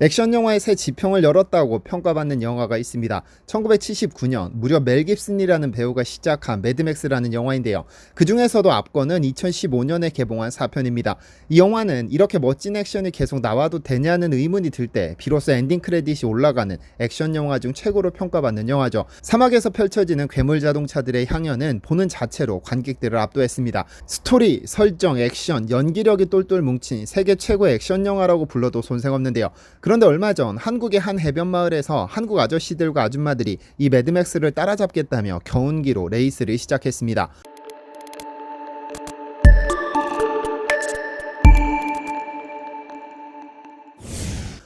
액션 영화의 새 지평을 열었다고 평가받는 영화가 있습니다. 1979년 무려 멜 깁슨이라는 배우가 시작한 매드맥스라는 영화인데요. 그 중에서도 앞권은 2015년에 개봉한 4편입니다. 이 영화는 이렇게 멋진 액션이 계속 나와도 되냐는 의문이 들 때 비로소 엔딩 크레딧이 올라가는 액션 영화 중 최고로 평가받는 영화죠. 사막에서 펼쳐지는 괴물 자동차들의 향연은 보는 자체로 관객들을 압도했습니다. 스토리, 설정, 액션, 연기력이 똘똘 뭉친 세계 최고의 액션 영화라고 불러도 손색없는데요. 그런데 얼마 전 한국의 한 해변 마을에서 한국 아저씨들과 아줌마들이 이 매드맥스를 따라잡겠다며 경운기로 레이스를 시작했습니다.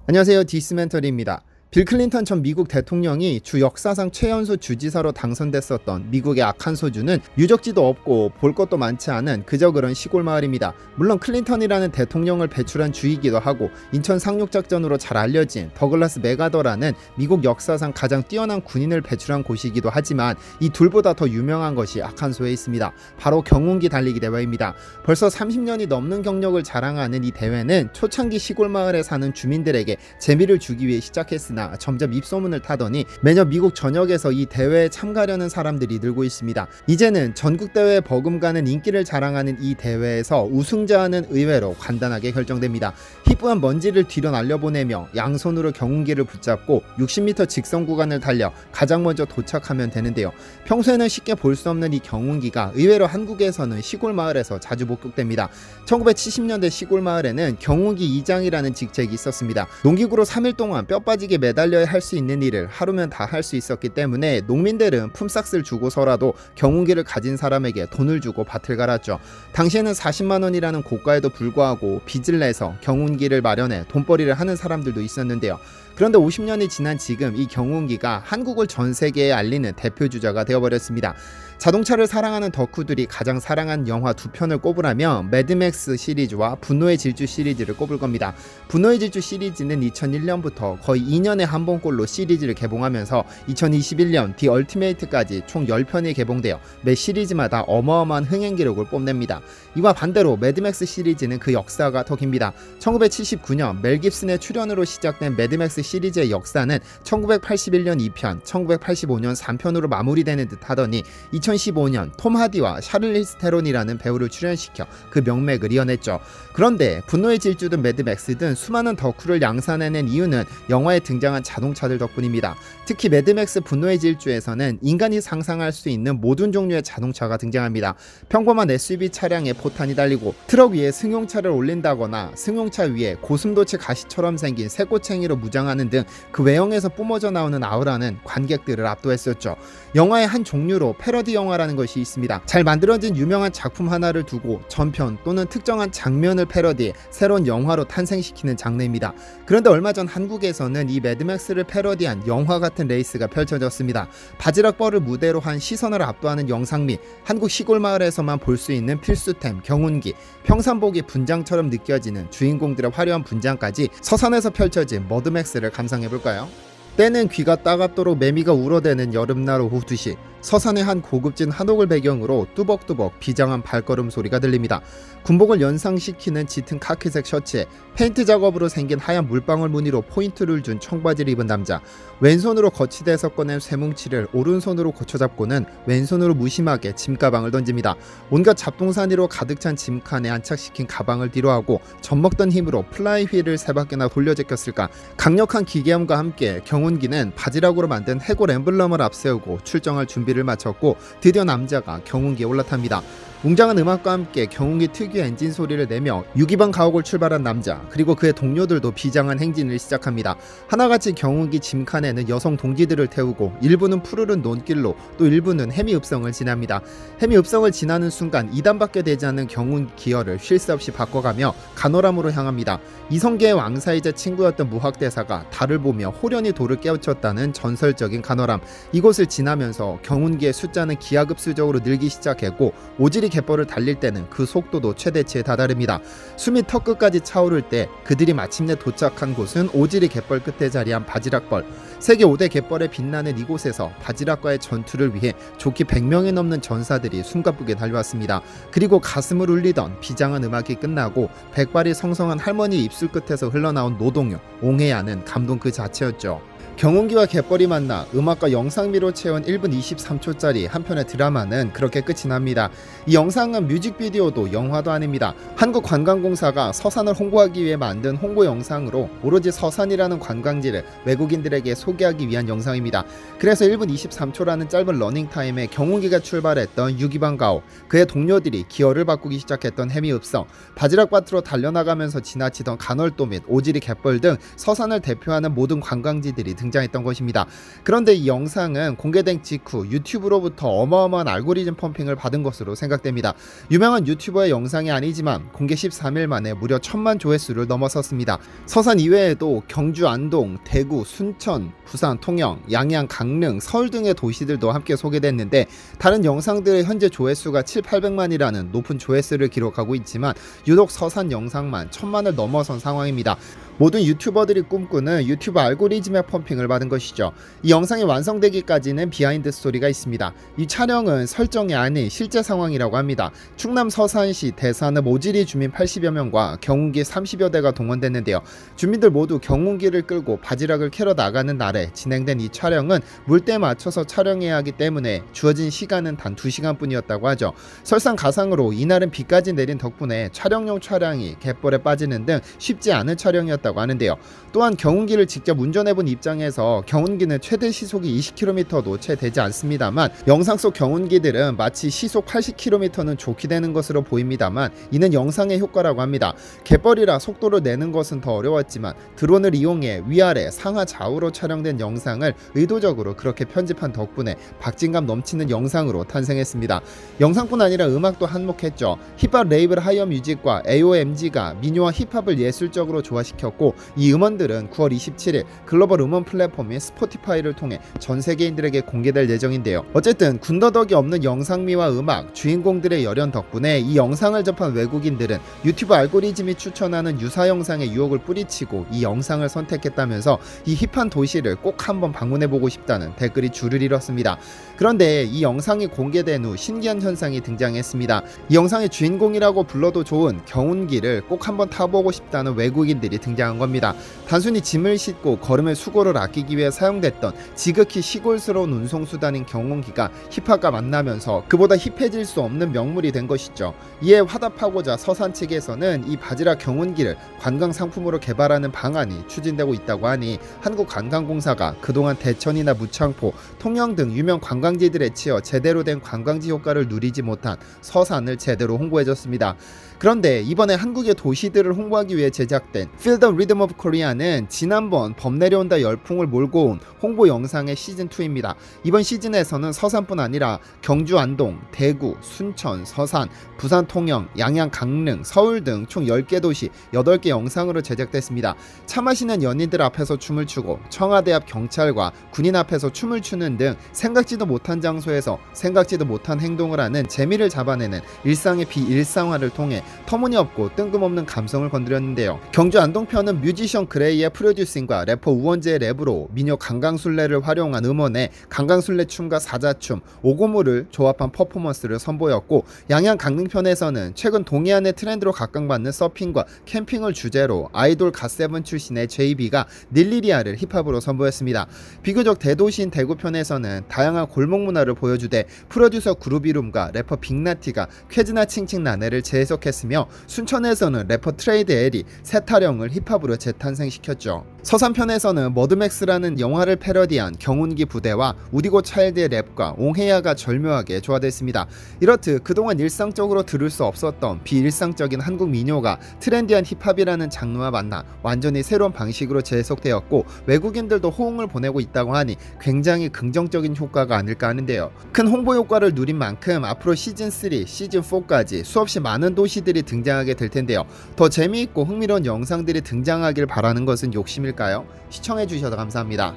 안녕하세요. 디스멘터리입니다. 빌 클린턴 전 미국 대통령이 주 역사상 최연소 주지사로 당선됐었던 미국의 아칸소주는 유적지도 없고 볼 것도 많지 않은 그저 그런 시골 마을입니다. 물론 클린턴이라는 대통령을 배출한 주이기도 하고 인천 상륙작전으로 잘 알려진 더글라스 메가더라는 미국 역사상 가장 뛰어난 군인을 배출한 곳이기도 하지만 이 둘보다 더 유명한 것이 아칸소에 있습니다. 바로 경운기 달리기 대회입니다. 벌써 30년이 넘는 경력을 자랑하는 이 대회는 초창기 시골 마을에 사는 주민들에게 재미를 주기 위해 시작했으나 점점 입소문을 타더니 매년 미국 전역에서 이 대회에 참가하려는 사람들이 늘고 있습니다. 이제는 전국 대회에 버금가는 인기를 자랑하는 이 대회에서 우승자는 의외로 간단하게 결정됩니다. 희뿌한 먼지를 뒤로 날려보내며 양손으로 경운기를 붙잡고 60m 직선 구간을 달려 가장 먼저 도착하면 되는데요. 평소에는 쉽게 볼 수 없는 이 경운기가 의외로 한국에서는 시골 마을에서 자주 목격됩니다. 1970년대 시골 마을에는 경운기 이장이라는 직책이 있었습니다. 농기구로 3일 동안 뼈 빠지게 매 달려야 할 수 있는 일을 하루면 다 할 수 있었기 때문에 농민들은 품삯을 주고서라도 경운기를 가진 사람에게 돈을 주고 밭을 갈았죠. 당시에는 40만 원이라는 고가에도 불구하고 빚을 내서 경운기를 마련해 돈벌이를 하는 사람들도 있었는데요. 그런데 50년이 지난 지금 이 경운기가 한국을 전 세계에 알리는 대표 주자가 되어버렸습니다. 자동차를 사랑하는 덕후들이 가장 사랑한 영화 두 편을 꼽으라면 매드맥스 시리즈와 분노의 질주 시리즈를 꼽을 겁니다. 분노의 질주 시리즈는 2001년부터 거의 2년에 한 번꼴로 시리즈를 개봉하면서 2021년 디 얼티메이트까지 총 10편이 개봉되어 매 시리즈마다 어마어마한 흥행 기록을 뽐냅니다. 이와 반대로 매드맥스 시리즈는 그 역사가 더 깁니다. 1979년 멜 깁슨의 출연으로 시작된 매드맥스 시리즈의 역사는 1981년 2편, 1985년 3편으로 마무리되는 듯 하더니 2015년 톰 하디와 샤를리스 테론이라는 배우를 출연시켜 그 명맥을 이어냈죠. 그런데 분노의 질주든 매드맥스든 수많은 덕후를 양산해낸 이유는 영화에 등장한 자동차들 덕분입니다. 특히 매드맥스 분노의 질주에서는 인간이 상상할 수 있는 모든 종류의 자동차가 등장합니다. 평범한 SUV 차량에 포탄이 달리고 트럭 위에 승용차를 올린다거나 승용차 위에 고슴도치 가시처럼 생긴 새꼬챙이로 무장 하는 등 그 외형에서 뿜어져 나오는 아우라는 관객들을 압도했었죠. 영화의 한 종류로 패러디 영화라는 것이 있습니다. 잘 만들어진 유명한 작품 하나를 두고 전편 또는 특정한 장면을 패러디해 새로운 영화로 탄생시키는 장르입니다. 그런데 얼마 전 한국에서는 이 매드맥스를 패러디한 영화 같은 레이스가 펼쳐졌습니다. 바지락 벌을 무대로 한 시선을 압도하는 영상 및 한국 시골 마을에서만 볼 수 있는 필수템 경운기, 평산복이 분장처럼 느껴지는 주인공들의 화려한 분장까지 서산에서 펼쳐진 머드맥스 를 감상해 볼까요? 때는 귀가 따갑도록 매미가 울어대는 여름날 오후 2시 서산의 한 고급진 한옥을 배경으로 뚜벅뚜벅 비장한 발걸음 소리가 들립니다. 군복을 연상시키는 짙은 카키색 셔츠에 페인트 작업으로 생긴 하얀 물방울 무늬로 포인트를 준 청바지를 입은 남자 왼손으로 거치대에서 꺼낸 쇠뭉치를 오른손으로 고쳐잡고는 왼손으로 무심하게 짐가방을 던집니다. 온갖 잡동사니로 가득 찬 짐칸에 안착시킨 가방을 뒤로하고 젖먹던 힘으로 플라이 휠을 세 바퀴나 돌려 제꼈을까 강력한 기계음과 함께 경운기는 바지락으로 만든 해골 엠블럼을 앞세우고 출정할 준비 를 마쳤고 드디어 남자가 경운기에 올라탑니다. 웅장한 음악과 함께 경운기 특유의 엔진 소리를 내며 유기반 가옥을 출발한 남자 그리고 그의 동료들도 비장한 행진을 시작합니다. 하나같이 경운기 짐칸에는 여성 동지들을 태우고 일부는 푸르른 논길로 또 일부는 해미 읍성을 지납니다. 해미 읍성을 지나는 순간 2단밖에 되지 않는 경운 기어를 쉴 새 없이 바꿔가며 간호람으로 향합니다. 이성계의 왕사이자 친구였던 무학대사가 달을 보며 호련히 돌을 깨우쳤다는 전설적인 간호람 이곳을 지나면서 경운기의 숫자는 기하급수적으로 늘기 시작했고 오지리 갯벌을 달릴 때는 그 속도도 최대치에 다다릅니다. 숨이 턱끝까지 차오를 때 그들이 마침내 도착한 곳은 오지리 갯벌 끝에 자리한 바지락벌. 세계 5대 갯벌에 빛나는 이곳에서 바지락과의 전투를 위해 좋기 100명이 넘는 전사들이 숨가쁘게 달려왔습니다. 그리고 가슴을 울리던 비장한 음악이 끝나고 백발이 성성한 할머니 입술 끝에서 흘러나온 노동요, 옹해야는 감동 그 자체였죠. 경운기와 갯벌이 만나 음악과 영상미로 채운 1분 23초짜리 한 편의 드라마는 그렇게 끝이 납니다. 이 영상은 뮤직비디오도 영화도 아닙니다. 한국관광공사가 서산을 홍보하기 위해 만든 홍보 영상으로 오로지 서산이라는 관광지를 외국인들에게 소개하기 위한 영상입니다. 그래서 1분 23초라는 짧은 러닝타임에 경운기가 출발했던 유기방가오, 그의 동료들이 기어를 바꾸기 시작했던 해미읍성, 바지락밭으로 달려나가면서 지나치던 간월도 및 오지리 갯벌 등 서산을 대표하는 모든 관광지들이 등장했던 것입니다. 그런데 이 영상은 공개된 직후 유튜브로부터 어마어마한 알고리즘 펌핑을 받은 것으로 생각됩니다. 유명한 유튜버의 영상이 아니지만 공개 13일 만에 무려 천만 조회수를 넘어섰습니다. 서산 이외에도 경주 안동, 대구, 순천, 부산, 통영, 양양, 강릉, 서울 등의 도시들도 함께 소개됐는데 다른 영상들의 현재 조회수가 7, 800만이라는 높은 조회수를 기록하고 있지만 유독 서산 영상만 천만을 넘어선 상황입니다. 모든 유튜버들이 꿈꾸는 유튜브 알고리즘의 펌핑을 받은 것이죠. 이 영상이 완성되기까지는 비하인드 스토리가 있습니다. 이 촬영은 설정이 아닌 실제 상황이라고 합니다. 충남 서산시 대산읍 오지리 주민 80여 명과 경운기 30여 대가 동원됐는데요. 주민들 모두 경운기를 끌고 바지락을 캐러 나가는 날에 진행된 이 촬영은 물때에 맞춰서 촬영해야 하기 때문에 주어진 시간은 단 2시간뿐이었다고 하죠. 설상가상으로 이날은 비까지 내린 덕분에 촬영용 차량이 갯벌에 빠지는 등 쉽지 않은 촬영이었다고 하는데요. 또한 경운기를 직접 운전해본 입장에서 경운기는 최대 시속이 20km도 채 되지 않습니다만 영상 속 경운기들은 마치 시속 80km는 좋게 되는 것으로 보입니다만 이는 영상의 효과라고 합니다. 갯벌이라 속도를 내는 것은 더 어려웠지만 드론을 이용해 위아래 상하 좌우로 촬영된 영상을 의도적으로 그렇게 편집한 덕분에 박진감 넘치는 영상으로 탄생했습니다. 영상뿐 아니라 음악도 한몫했죠. 힙합 레이블 하이어 뮤직과 AOMG가 민요와 힙합을 예술적으로 조화시켰고 이 음원들은 9월 27일 글로벌 음원 플랫폼인 스포티파이를 통해 전 세계인들에게 공개될 예정인데요. 어쨌든 군더더기 없는 영상미와 음악, 주인공들의 열연 덕분에 이 영상을 접한 외국인들은 유튜브 알고리즘이 추천하는 유사 영상의 유혹을 뿌리치고 이 영상을 선택했다면서 이 힙한 도시를 꼭 한번 방문해보고 싶다는 댓글이 줄을 이뤘습니다. 그런데 이 영상이 공개된 후 신기한 현상이 등장했습니다. 이 영상의 주인공이라고 불러도 좋은 경운기를 꼭 한번 타보고 싶다는 외국인들이 등장 한 겁니다. 단순히 짐을 싣고 걸음의 수고를 아끼기 위해 사용됐던 지극히 시골스러운 운송수단인 경운기가 힙합과 만나면서 그보다 힙해질 수 없는 명물이 된 것이죠. 이에 화답하고자 서산 측에서는 이 바지락 경운기를 관광 상품으로 개발하는 방안이 추진되고 있다고 하니 한국관광공사가 그동안 대천이나 무창포, 통영 등 유명 관광지들에 치여 제대로 된 관광지 효과를 누리지 못한 서산을 제대로 홍보해줬습니다. 그런데 이번에 한국의 도시들을 홍보하기 위해 제작된 Feel the Rhythm of Korea는 지난번 범 내려온다 열풍을 몰고 온 홍보 영상의 시즌2입니다. 이번 시즌에서는 서산뿐 아니라 경주 안동, 대구, 순천, 서산, 부산 통영, 양양 강릉, 서울 등 총 10개 도시 8개 영상으로 제작됐습니다. 차 마시는 연인들 앞에서 춤을 추고 청와대 앞 경찰과 군인 앞에서 춤을 추는 등 생각지도 못한 장소에서 생각지도 못한 행동을 하는 재미를 잡아내는 일상의 비일상화를 통해 터무니없고 뜬금없는 감성을 건드렸는데요. 경주 안동편 은 뮤지션 그레이의 프로듀싱과 래퍼 우원재의 랩으로 민요 강강술래를 활용한 음원에 강강술래 춤과 사자춤, 오고무를 조합한 퍼포먼스를 선보였고 양양 강릉편에서는 최근 동해안의 트렌드로 각광받는 서핑과 캠핑을 주제로 아이돌 갓세븐 출신의 JB가 닐리리아를 힙합으로 선보였습니다. 비교적 대도시인 대구편에서는 다양한 골목 문화를 보여주되 프로듀서 그루비룸과 래퍼 빅나티가 쾌즈나 칭칭 나네를 재해석했으며 순천에서는 래퍼 트레이드 엘이 세타령을 힙합 으로 재탄생시켰죠. 서산편에서는 머드맥스라는 영화를 패러디한 경운기 부대와 우디고 차일드의 랩과 옹해야가 절묘하게 조화됐습니다. 이렇듯 그동안 일상적으로 들을 수 없었던 비일상적인 한국 민요가 트렌디한 힙합이라는 장르와 만나 완전히 새로운 방식으로 재해석되었고 외국인들도 호응을 보내고 있다고 하니 굉장히 긍정적인 효과가 아닐까 하는데요. 큰 홍보 효과를 누린 만큼 앞으로 시즌 3, 시즌 4까지 수없이 많은 도시들이 등장하게 될 텐데요. 더 재미있고 흥미로운 영상들이 등장하길 바라는 것은 욕심일까요? 시청해 주셔서 감사합니다.